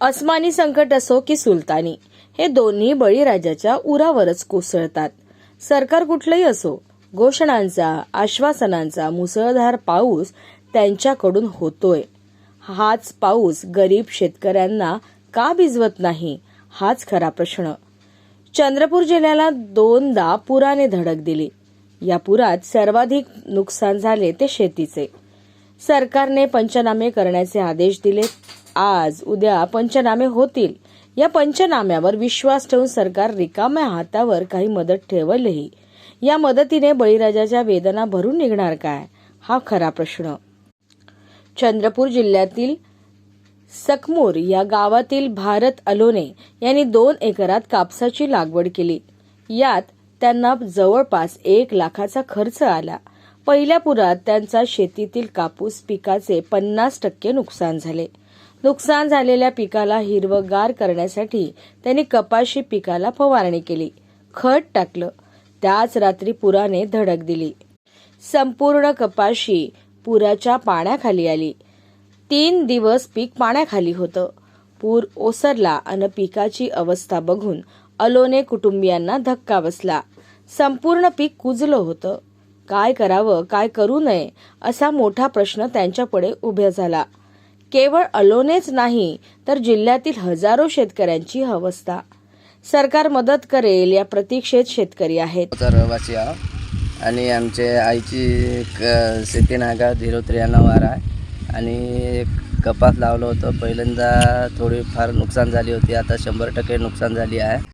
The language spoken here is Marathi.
अस्मानी संकट असो की सुलतानी हे दोन्ही बळीराजाच्या उरावरच कोसळतात. सरकार कुठलंही असो घोषणांचा आश्वासनांचा मुसळधार पाऊस त्यांच्याकडून होतोय. हाच पाऊस गरीब शेतकऱ्यांना का भिजवत नाही हाच खरा प्रश्न. चंद्रपूर जिल्ह्याला दोनदा पुराने धडक दिली. या पुरात सर्वाधिक नुकसान झाले ते शेतीचे. सरकारने पंचनामे करण्याचे आदेश दिले आज उद्या पंचनामे होतील. या पंचनाम्यावर विश्वास ठेवून सरकार रिकाम्या हातावर काही मदत ठेवलही. या मदतीने बळीराजाच्या वेदना भरून निघणार काय? हा खरा प्रश्न. चंद्रपूर जिल्ह्यातील सकमूर या गावातील भारत अलोने यांनी दोन एकरात कापसाची लागवड केली. यात त्यांना जवळपास एक लाखाचा खर्च आला. पहिल्या पुरात त्यांचा शेतीतील कापूस पिकाचे पन्नास टक्के नुकसान झाले. नुकसान झालेल्या पिकाला हिरवगार करण्यासाठी त्यांनी कपाशी पिकाला फवारणी केली. खत टाकलं. त्याच रात्री पुराने धडक दिली. संपूर्ण कपाशी पुराच्या पाण्याखाली आली. तीन दिवस पीक पाण्याखाली होतं. पूर ओसरला आणि पिकाची अवस्था बघून अलोने कुटुंबियांना धक्का बसला. संपूर्ण पीक कुजलं होतं. काय करावं काय करू नये असा मोठा प्रश्न त्यांच्यापुढे उभ्या झाला. केवळ अलोनेच नाही तर जिल्ह्यातील हजारो शेतकऱ्यांची अवस्था. सरकार मदत करेल या प्रतीक्षेत शेतकरी आहेत. रहिवासी आहोत आणि आमचे आईची क शेती नागा झिरो त्र्याण्णव वार आहे. आणि कपात लावलं होतं. पहिल्यांदा थोडी फार नुकसान झाली होती. आता शंभर टक्के नुकसान झाली आहे.